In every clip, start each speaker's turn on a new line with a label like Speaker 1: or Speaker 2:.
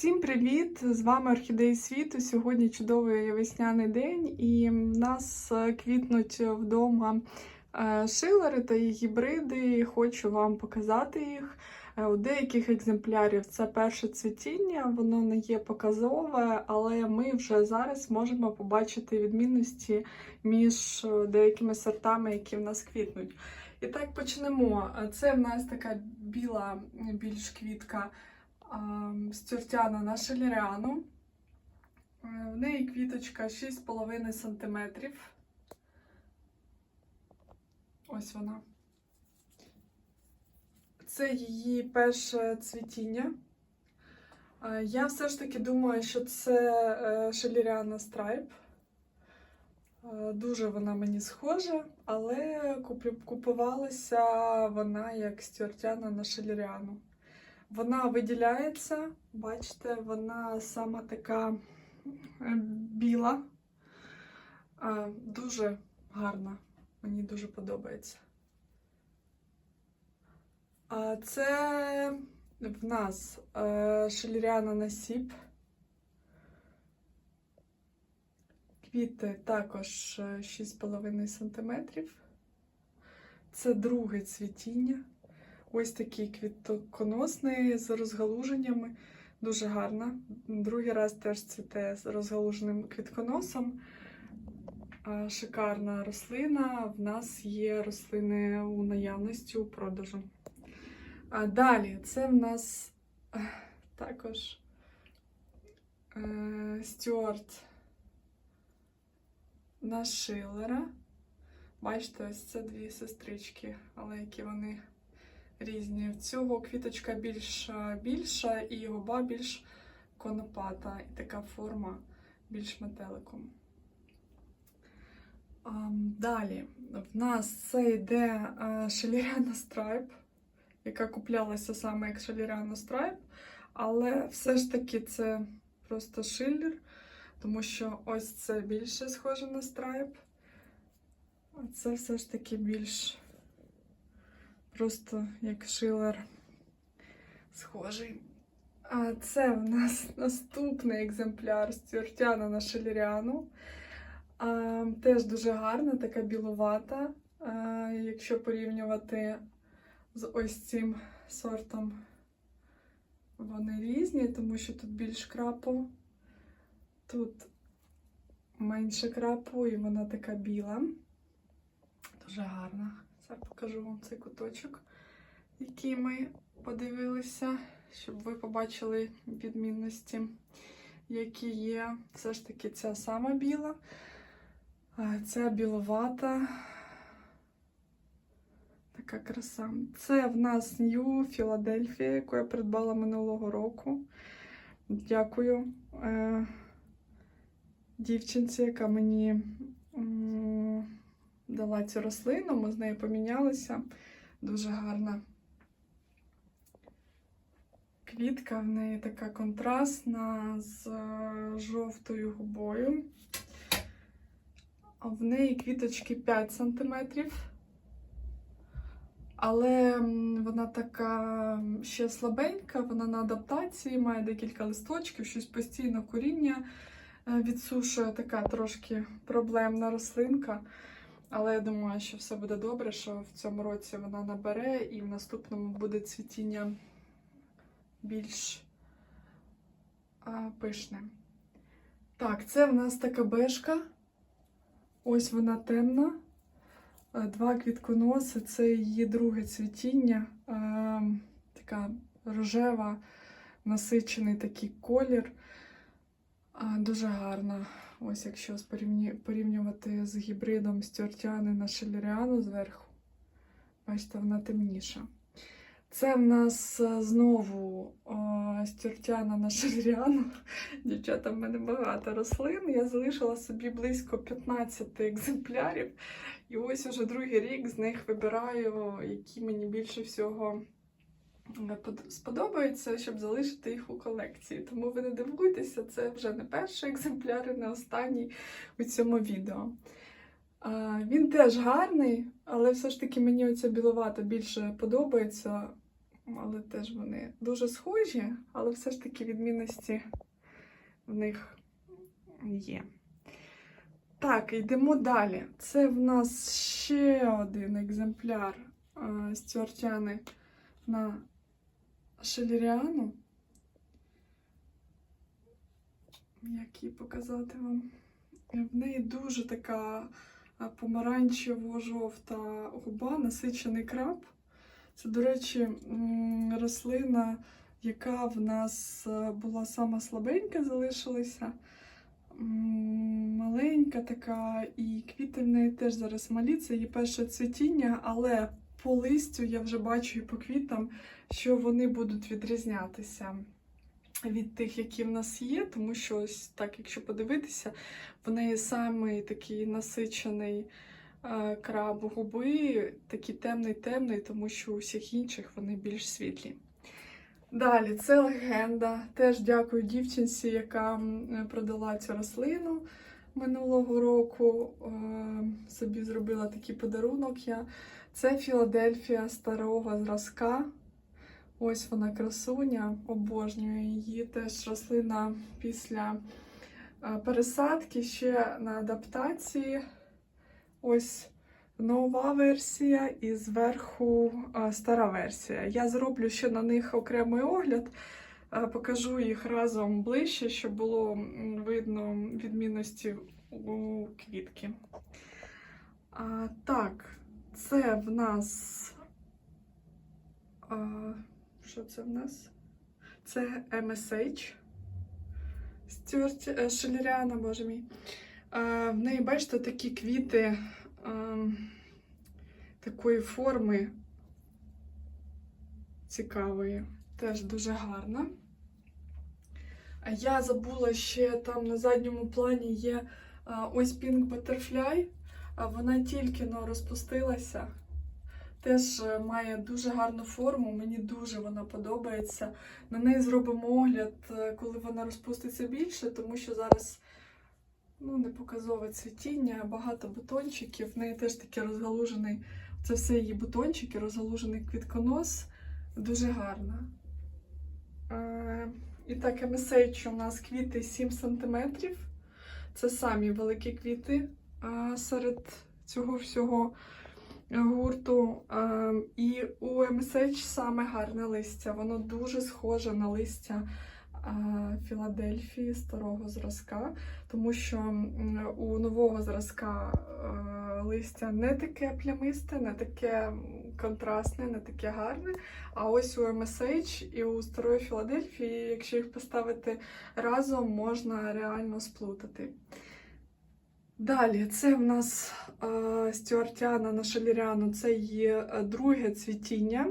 Speaker 1: Всім привіт! З вами Орхідеї світу. Сьогодні чудовий весняний день, і в нас е, квітнуть вдома е, шилери та їх гібриди. Хочу вам показати їх. Е, У деяких екземплярів це перше цвітіння, воно не є показове, але ми вже зараз можемо побачити відмінності між деякими сортами, які в нас квітнуть. І так почнемо. Це в нас така біла більш квітка стюртяна на шеліріану. Е, В неї квіточка 6,5 см. Ось вона. Це її перше цвітіння. Е, Я все ж таки думаю, що це е, шеліріана страйп. Дуже вона мені схожа, але купувалася вона як стюартяна на шеліріану. Вона виділяється, бачите, вона сама така е, біла, Е, дуже гарна. Мені дуже подобається. А це в нас е, шеліріана насіп. Квіти також е, 6,5 см. Це друге цвітіння. Ось такий квітоконосний з розгалуженнями. Дуже гарна. Другий раз теж цвіте з розгалуженим квітконосом. Шикарна рослина. В нас є рослини у наявності у продажу. А далі, це в нас також е, Стюарт на Шиллера. Бачите, ось це дві сестрички, але які вони різні. В цього квіточка більш більша і губа більш конопата. І така форма більш метеликом. Далі в нас це йде шеліряна страйп, яка куплялася саме як шеліряна страйп, але все ж таки це просто шиллер, тому що ось це більше схоже на страйп, а це все ж таки більш просто як шилер схожий. А це в нас наступний екземпляр Стюартяна на шеліріану. А, теж дуже гарна, така біловата. А, якщо порівнювати з ось цим сортом, вони різні, тому що тут більш крапу, тут менше крапу, і вона така біла. Дуже гарна. Зараз покажу вам цей куточок, який ми подивилися, щоб ви побачили відмінності, які є. Все ж таки ця сама біла, ця біловата. Така краса. Це в нас Нью Філадельфія, яку я придбала минулого року. Дякую е, дівчинці, яка мені дала цю рослину. Ми з нею помінялися. Дуже гарна. Квітка в неї така контрастна з е, жовтою губою. А В неї квіточки 5 см. Але вона така ще слабенька, вона на адаптації, має декілька листочків, щось постійно коріння е, відсушує, така трошки проблемна рослинка. Але я думаю, що все буде добре, що в цьому році вона набере і в наступному буде цвітіння більш а, пишне. Так, це в нас така бешка. Ось вона темна. Е, Два квітконоси, це її друге цвітіння. Е, Така рожева, насичений такий колір. А, Дуже гарна. Ось якщо порівнювати з гібридом стюартіани на шелеріану зверху. Бачите, вона темніша. Це в нас е, знову е, стюартіана на шелеріану. Дівчата, в мене багато рослин. Я залишила собі близько 15 екземплярів. І ось уже другий рік з них вибираю, які мені більше всього сподобаються, щоб залишити їх у колекції. Тому ви не дивуйтеся, це вже не перший екземпляр, і не останній у цьому відео. Він теж гарний, але все ж таки мені оця біловата більше подобається. але теж вони дуже схожі, але все ж таки відмінності в них є. Так, йдемо далі. Це в нас ще один екземпляр стюартяни на Шеліріану. Як її показати вам? В неї дуже така е, помаранчево-жовта губа, насичений краб. Це, до речі, рослина, яка в нас е, була сама слабенька, залишилася. Маленька така, і квіти в неї теж зараз малі. Це її перше цвітіння, але по листю я вже бачу і по квітам, що вони будуть відрізнятися від тих, які в нас є, тому що ось так, якщо подивитися, в неї самий такий насичений е, краб губи, такий темний-темний, тому що у всіх інших вони більш світлі. Далі, це легенда. Теж дякую дівчинці, яка продала цю рослину минулого року. Е, Собі зробила такий подарунок. Я. Це Філадельфія старого зразка. Ось вона красуня, обожнюю її. Теж рослина після е, пересадки ще на адаптації. Ось нова версія і зверху е, стара версія. Я зроблю ще на них окремий огляд, покажу їх разом ближче, щоб було видно відмінності у квітки. А, так, це в нас. А, що це в нас? Це MSH. Стюарт е, Шелеріана, боже мій. Е, В неї, бачите, такі квіти ем, такої форми цікавої. Теж дуже гарна. Я забула ще там на задньому плані є ось Pink Butterfly. Вона тільки но розпустилася. Теж е, має дуже гарну форму, мені дуже вона подобається. На неї зробимо огляд, е, коли вона розпуститься більше, тому що зараз ну, не показове цвітіння, багато бутончиків. В неї теж такий розгалужений, це все її бутончики, розгалужений квітконос. Дуже гарна. Е, І так, MSH у нас квіти 7 см. Це самі великі квіти е, серед цього всього гурту. Е, І у MSH саме гарне листя. Воно дуже схоже на листя Філадельфії старого зразка, тому що у нового зразка е, листя не таке плямисте, не таке контрастне, не таке гарне. А ось у MSH і у старої Філадельфії, якщо їх поставити разом, можна реально сплутати. Далі, це в нас е, стюартяна на шаліряну, це її е, друге цвітіння.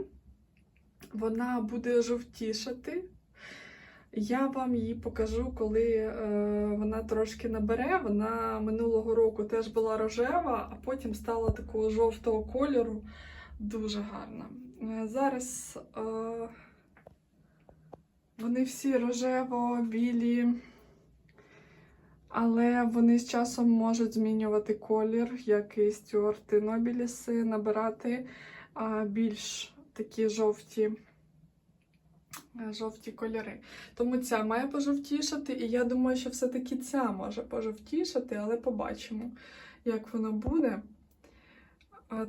Speaker 1: Вона буде жовтішати. Я вам її покажу, коли е, вона трошки набере. Вона минулого року теж була рожева, а потім стала такого жовтого кольору. Дуже гарна. Е, зараз е, вони всі рожево-білі. Але вони з часом можуть змінювати колір, як і стюарти Нобіліси, набирати а, більш такі жовті, е, жовті кольори. Тому ця має пожовтішати, і я думаю, що все-таки ця може пожовтішати, але побачимо, як воно буде.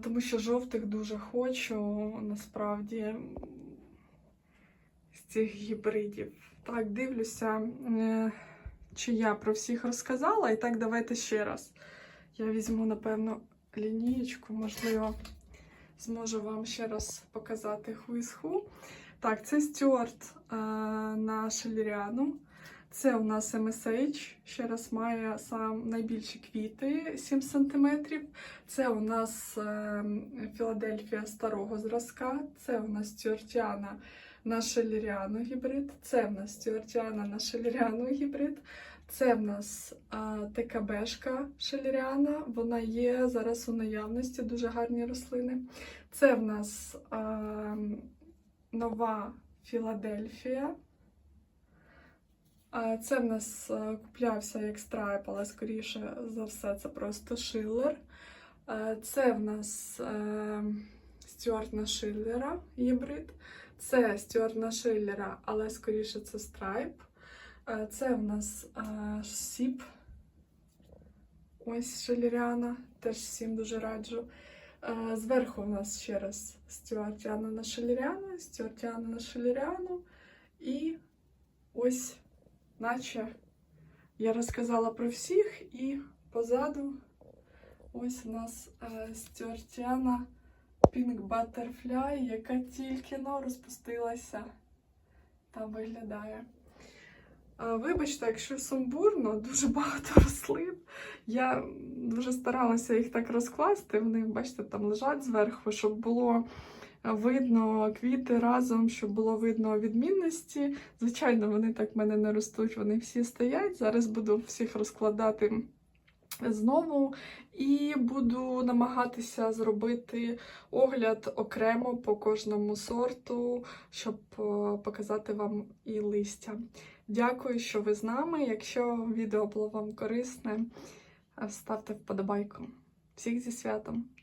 Speaker 1: Тому що жовтих дуже хочу, насправді, з цих гібридів. Так, дивлюся. е, чи я про всіх розказала. І так, давайте ще раз. Я візьму, напевно, лінієчку, можливо, зможу вам ще раз показати who is who. Так, це Стюарт е, на Шеліріану. Це у нас MSH, ще раз має сам найбільші квіти 7 см. Це у нас е, Філадельфія старого зразка, це у нас Стюартіана на Шеліріану гібрид, це в нас Стюартіана на Шеліріану гібрид. Це в нас а, ТКБшка Шеліріана, вона є зараз у наявності, дуже гарні рослини. Це в нас а, нова Філадельфія. Це в нас куплявся як страйп, але скоріше за все це просто шиллер. Це в нас е, Стюарт на Шиллера гібрид. Це Стюарна Шиллера, але скоріше це страйп. Е, Це в нас е, сіп. Ось Шиллеріана, теж всім дуже раджу. Зверху у нас ще раз Стюартіана на Шиллеріану, Стюартіана на Шиллеріану. І ось, наче я розказала про всіх, і позаду ось у нас е, Стюартіана Pink Butterfly, яка тільки но розпустилася та виглядає. Е, Вибачте, якщо сумбурно, дуже багато рослин. Я дуже старалася їх так розкласти. Вони, бачите, там лежать зверху, щоб було видно квіти разом, щоб було видно відмінності. Звичайно, вони так в мене не ростуть, вони всі стоять. Зараз буду всіх розкладати знову і буду намагатися зробити огляд окремо по кожному сорту, щоб е, показати вам і листя. Дякую, що ви з нами. Якщо відео було вам корисне, е, ставте вподобайку. Всіх зі святом!